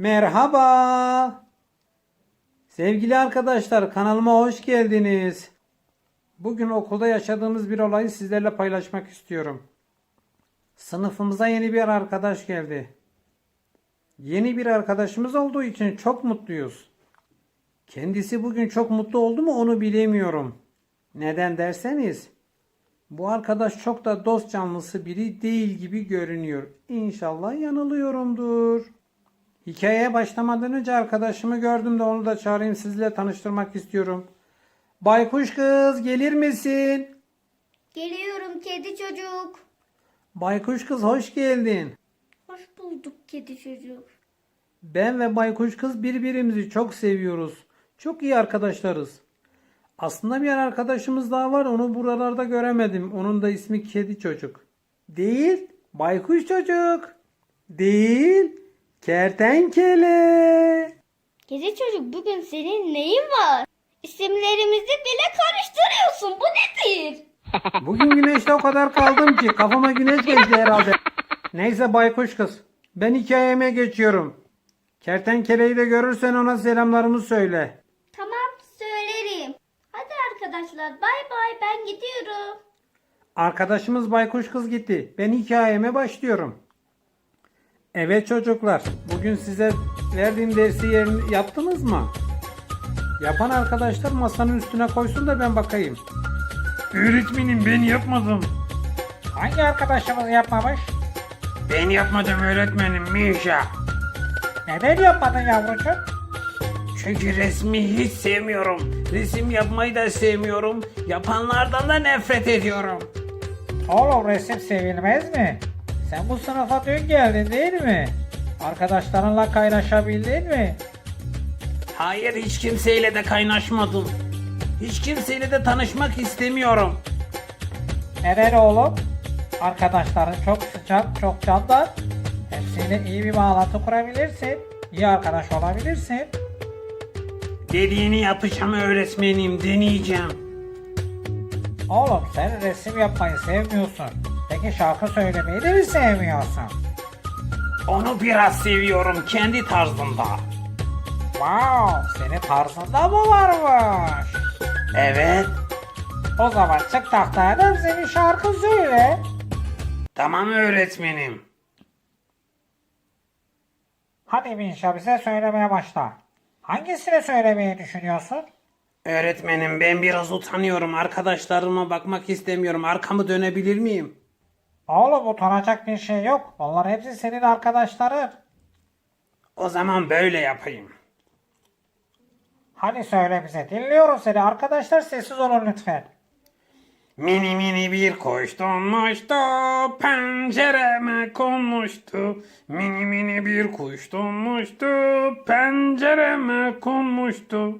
Merhaba. Sevgili arkadaşlar kanalıma hoş geldiniz. Bugün okulda yaşadığımız bir olayı sizlerle paylaşmak istiyorum. Sınıfımıza yeni bir arkadaş geldi. Yeni bir arkadaşımız olduğu için çok mutluyuz. Kendisi bugün çok mutlu oldu mu onu bilemiyorum. Neden derseniz bu arkadaş çok da dost canlısı biri değil gibi görünüyor. İnşallah yanılıyorumdur. Hikayeye başlamadan önce arkadaşımı gördüm de onu da çağırayım sizle tanıştırmak istiyorum. Baykuş kız gelir misin? Geliyorum kedi çocuk. Baykuş kız hoş geldin. Hoş bulduk kedi çocuk. Ben ve Baykuş kız birbirimizi çok seviyoruz. Çok iyi arkadaşlarız. Aslında bir arkadaşımız daha var onu buralarda göremedim. Onun da ismi Kedi Çocuk. Değil, Baykuş Çocuk. Değil, Kertenkele. Kedi çocuk bugün senin neyin var? İsimlerimizi bile karıştırıyorsun. Bu nedir? Bugün güneşte o kadar kaldım ki kafama güneş geçti herhalde. Neyse Baykuş kız. Ben hikayeme geçiyorum. Kertenkeleyi de görürsen ona selamlarımı söyle. Tamam söylerim. Hadi arkadaşlar bay bay ben gidiyorum. Arkadaşımız Baykuş Kız gitti. Ben hikayeme başlıyorum. Evet çocuklar, bugün size verdiğim dersi yerini yaptınız mı? Yapan arkadaşlar masanın üstüne koysun da ben bakayım. Öğretmenim ben yapmadım. Hangi arkadaşımız yapmamış? Ben yapmadım öğretmenim Mişa. Neden yapmadın yavrucuğum? Çünkü resmi hiç sevmiyorum. Resim yapmayı da sevmiyorum. Yapanlardan da nefret ediyorum. Oğlum resim sevilmez mi? Sen bu sınıfa dün geldin değil mi? Arkadaşlarınla kaynaşabildin mi? Hayır hiç kimseyle de kaynaşmadım. Hiç kimseyle de tanışmak istemiyorum. Neden oğlum? Arkadaşların çok sıcak, çok candan. Hepsiyle iyi bir bağlantı kurabilirsin. İyi arkadaş olabilirsin. Dediğini yapacağım öğretmenim, deneyeceğim. Oğlum sen resim yapmayı sevmiyorsun. Peki şarkı söylemeyi de mi sevmiyorsun? Onu biraz seviyorum kendi tarzımda. Wow, senin tarzında mı varmış? Evet. O zaman çık tahtaya da bize bir şarkı söyle. Tamam öğretmenim. Hadi Minşa bize söylemeye başla. Hangisini söylemeyi düşünüyorsun? Öğretmenim ben biraz utanıyorum. Arkadaşlarıma bakmak istemiyorum. Arkamı dönebilir miyim? Oğlum utanacak bir şey yok. Onlar hepsi senin arkadaşların. O zaman böyle yapayım. Hadi söyle bize. Dinliyorum seni. Arkadaşlar sessiz olun lütfen. Mini mini bir kuş donmuştu, pencereme konmuştu. Mini mini bir kuş donmuştu, pencereme konmuştu.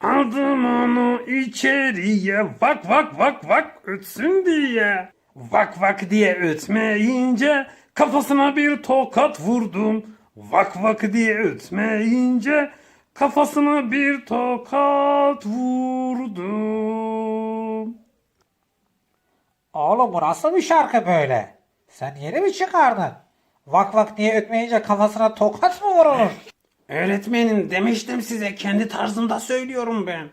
Aldım onu içeriye, vak vak vak vak ötsün diye. Vak vak diye ötmeyince, kafasına bir tokat vurdum. Vak vak diye ötmeyince, kafasına bir tokat vurdum. Oğlum bu nasıl bir şarkı böyle? Sen yeni mi çıkardın? Vak vak diye ötmeyince kafasına tokat mı vurulur? Öğretmenim demiştim size kendi tarzımda söylüyorum ben.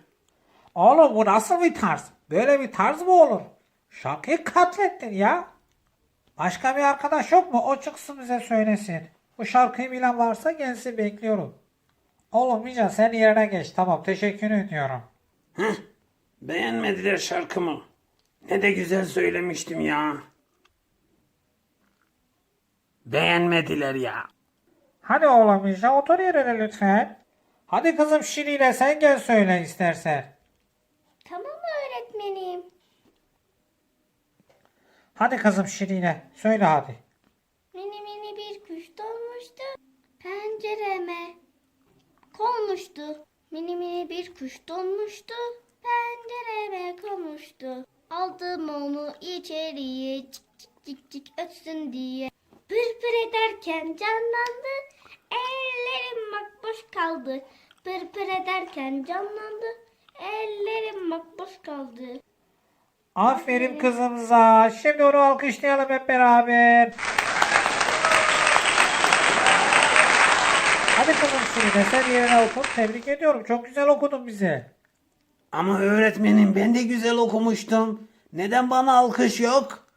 Oğlum bu nasıl bir tarz? Böyle bir tarz mı olur? Şarkıyı katlettin ya. Başka bir arkadaş yok mu? O çıksın bize söylesin. Bu şarkıyı bilen varsa gelsin bekliyorum. Oğlum Mica sen yerine geç. Tamam teşekkür ediyorum. Heh, beğenmediler şarkımı. Ne de güzel söylemiştim ya. Beğenmediler ya. Hadi oğlum Mica otur yerine lütfen. Hadi kızım Şiri'yle sen gel söyle istersen. Tamam öğretmenim. Hadi kızım Şiri'yle söyle hadi. Mini mini bir kuş donmuştu. Pencereme konmuştu. Mini mini bir kuş donmuştu. Pencereme konmuştu. Aldım onu içeriye cik cik cik cik ötsün diye. Pır pır ederken canlandı. Ellerim makboş kaldı. Pır pır ederken canlandı. Ellerim makboş kaldı. Aferin kızımıza. Şimdi onu alkışlayalım hep beraber. Hadi kızım Sürüne sen yerine oku. Tebrik ediyorum. Çok güzel okudun bize. Ama öğretmenim ben de güzel okumuştum. Neden bana alkış yok?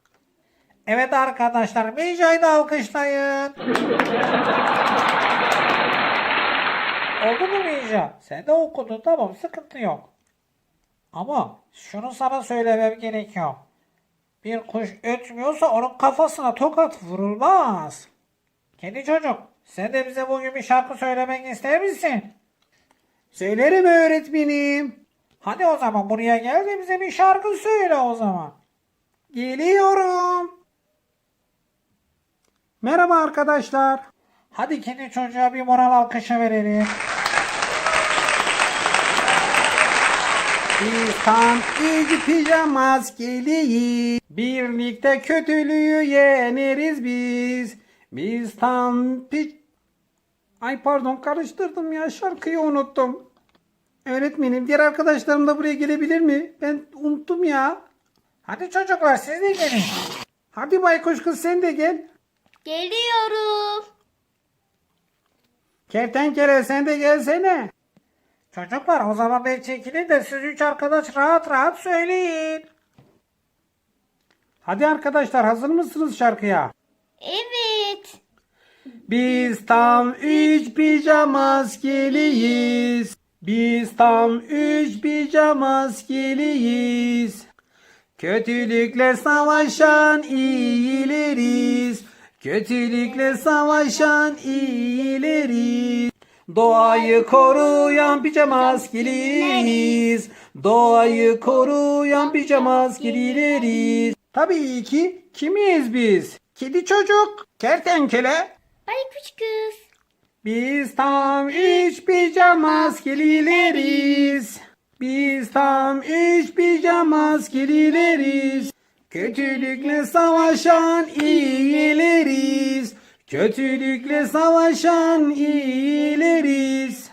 Evet arkadaşlar Meca'yı da alkışlayın. Oldu mu Meca? Sen de okudun tamam sıkıntı yok. Ama şunu sana söylemem gerekiyor. Bir kuş ötmüyorsa onun kafasına tokat vurulmaz. Kedi çocuk sen de bize bugün bir şarkı söylemek ister misin? Söylerim öğretmenim. Hadi o zaman buraya gel de bize bir şarkı söyle o zaman. Geliyorum. Merhaba arkadaşlar. Hadi kedi çocuğa bir moral alkışı verelim. Biz tam üç pijama maskeliyiz. Birlikte kötülüğü yeneriz biz. Biz tam pi... Ay pardon karıştırdım ya şarkıyı unuttum. Öğretmenim diğer arkadaşlarım da buraya gelebilir mi? Ben unuttum ya. Hadi çocuklar siz de gelin. Hadi baykuş kız sen de gel. Geliyorum. Kertenkele sen de gelsene. Çocuklar o zaman ben çekilin de siz üç arkadaş rahat rahat söyleyin. Hadi arkadaşlar hazır mısınız şarkıya? Evet. Biz tam üç pijama maskeliyiz. Biz tam üç pijama maskeliyiz. Kötülükle savaşan iyileriz. Kötülükle savaşan iyileriz. Doğayı koruyan pijama maskeleriz. Doğayı koruyan pijama maskeleriz. Tabii ki kimiz biz? Kedi çocuk, kertenkele, Baykuş kız. biz tam üç pijama maskelileriz. Biz tam üç pijama maskelileriz. Kötülükle savaşan iyileriz. Kötülükle savaşan iyileriz.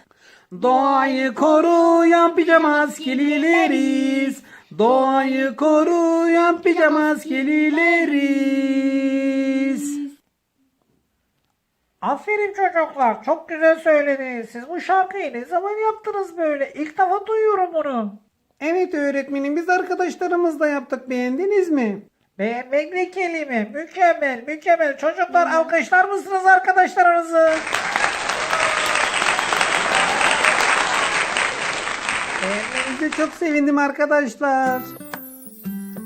Doğayı koruyan pijama maskelileriz. Doğayı koruyan pijama maskelileriz. Aferin çocuklar çok güzel söylediniz. Siz bu şarkıyı ne zaman yaptınız böyle? İlk defa duyuyorum bunu. Evet öğretmenim biz arkadaşlarımızla yaptık beğendiniz mi? Beğenmek ne kelime? Mükemmel mükemmel. Çocuklar alkışlar mısınız arkadaşlarınızı? Beğenmenize çok sevindim arkadaşlar.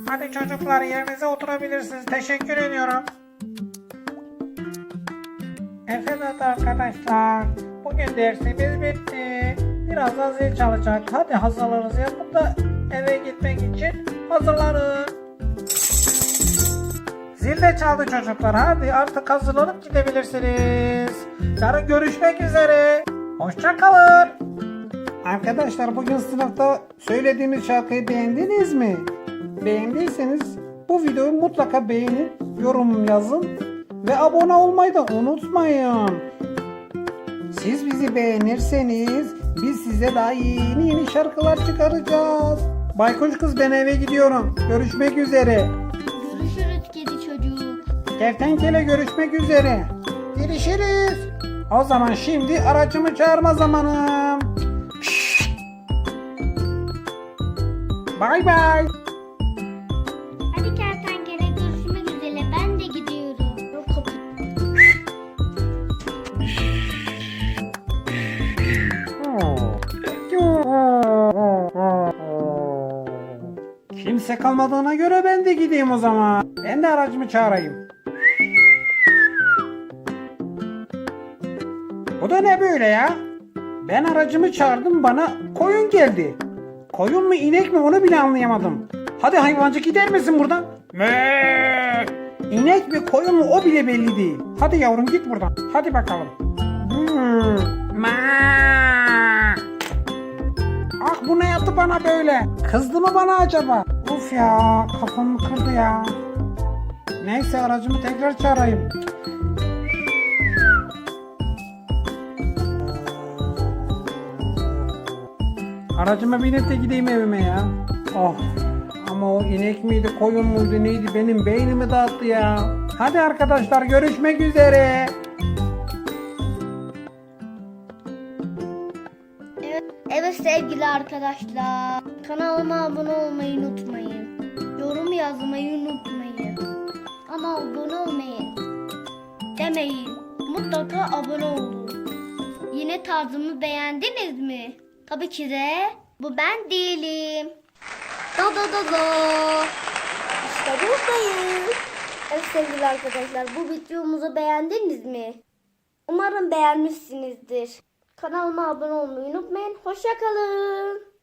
Hadi çocuklar yerinize oturabilirsiniz. Teşekkür ediyorum. Evet arkadaşlar. Bugün dersimiz bitti. Birazdan zil çalacak. Hadi hazırlarınızı yapın da eve gitmek için hazırlanın. Zil de çaldı çocuklar. Hadi artık hazırlanıp gidebilirsiniz. Yarın görüşmek üzere. Hoşçakalın. Arkadaşlar bugün sınıfta söylediğimiz şarkıyı beğendiniz mi? Beğendiyseniz bu videoyu mutlaka beğenin, yorum yazın ve abone olmayı da unutmayın. Siz bizi beğenirseniz biz size daha yeni yeni şarkılar çıkaracağız. Baykuş kız ben eve gidiyorum. Görüşmek üzere. Kertenkele görüşmek üzere. Görüşürüz. O zaman şimdi aracımı çağırma zamanım. Bay bay. Hadi kertenkele görüşmek üzere. Ben de gidiyorum. Yok kapı. Kimse kalmadığına göre ben de gideyim o zaman. Ben de aracımı çağırayım. Bu da ne böyle ya? Ben aracımı çağırdım bana koyun geldi. Koyun mu inek mi onu bile anlayamadım. Hadi hayvancı gider misin buradan? Mö! İnek mi koyun mu o bile belli değil. Hadi yavrum git buradan. Hadi bakalım. Hmm. Ma! Ah bu ne yaptı bana böyle? Kızdı mı bana acaba? Uf ya kafamı kırdı ya. Neyse aracımı tekrar çağırayım. Aracıma binip de gideyim evime ya. Oh ama o inek miydi koyun muydu neydi benim beynimi dağıttı ya. Hadi arkadaşlar görüşmek üzere. Evet sevgili arkadaşlar. Kanalıma abone olmayı unutmayın. Yorum yazmayı unutmayın. Ama abone olmayın. Demeyin. Mutlaka abone olun. Yine tarzımı beğendiniz mi? Tabii ki de bu ben değilim. Da da da da. İşte buradayım. Evet sevgili arkadaşlar bu videomuzu beğendiniz mi? Umarım beğenmişsinizdir. Kanalıma abone olmayı unutmayın. Hoşçakalın.